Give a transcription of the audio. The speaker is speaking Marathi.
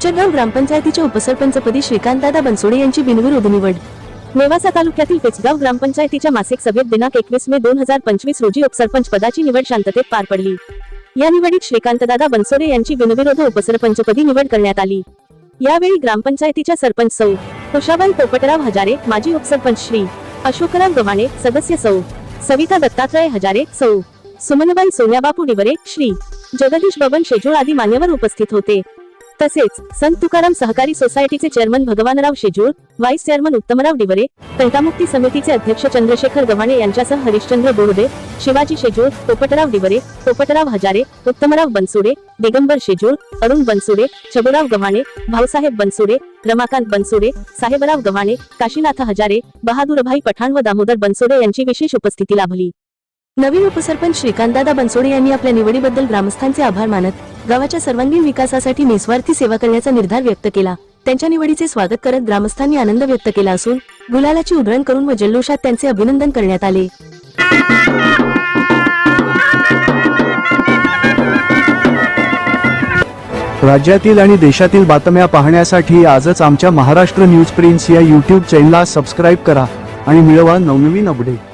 पेचरगाव ग्रामपंचायतीच्या उपसरपंचपदी श्रीकांतदादा बनसोडे यांची बिनविरोध निवड. नेवासा तालुक्यातील पेचगाव ग्रामपंचायतीच्या मासिक सभेत दिनांक एकवीस मे दोन हजार पंचवीस रोजी उपसरपंच पदाची निवड शांततेत पार पडली. या निवडीत श्रीकांतदादा बनसोडे यांची बिनविरोध उपसरपंचपदी निवड करण्यात आली. यावेळी ग्रामपंचायतीच्या सरपंच सौ. तुषाबाई पोपटराव हजारे माजी उपसरपंच श्री. अशोकराव गव्हाणे सदस्य सौ. सविता दत्तात्रय हजारे सौ. सुमनबाई सोन्याबापू डिवरे श्री. जगदीश बबन शेजूळ आदी मान्यवर उपस्थित होते. तसेच संत तुकाराम सहकारी सोसायटीचे chairman Bhagwanrao Shejul vice chairman Uttamrao Diware तहकामुक्ती समितीचे अध्यक्ष चंद्रशेखर गव्हाणे यांच्यासह हरिश्चंद्र बोरदे शिवाजी शेजूळ पोपटराव डिवरे पोपटराव हजारे उत्तमराव बनसुडे दिगंबर शेजूळ अरुण बनसुडे छबुराव गव्हाणे भाऊसाहेब बनसुडे रमाकांत बनसुडे साहेबराव गव्हाणे काशीनाथ हजारे बहादूरभाई पठाण व दामोदर बनसोडे यांची विशेष उपस्थिती लाभली. नवीन उपसरपंच श्रीकांतदादा बनसोडे यांनी आपल्या निवडीबद्दल ग्रामस्थांचे आभार मानत गावाच्या सर्वांगीण विकासासाठी निस्वार्थी सेवा करण्याचा निर्धार व्यक्त केला. त्यांच्या निवडीचे स्वागत करत ग्रामस्थांनी आनंद व्यक्त केला असून गुलालाची उधळण करून व जल्लोषात त्यांचे अभिनंदन करण्यात आले. राज्यातील आणि देशातील बातम्या पाहण्यासाठी आजच आमच्या महाराष्ट्र न्यूज प्रिन्स या यूट्यूब चॅनलला सबस्क्राईब करा आणि मिळवा नवनवीन अपडेट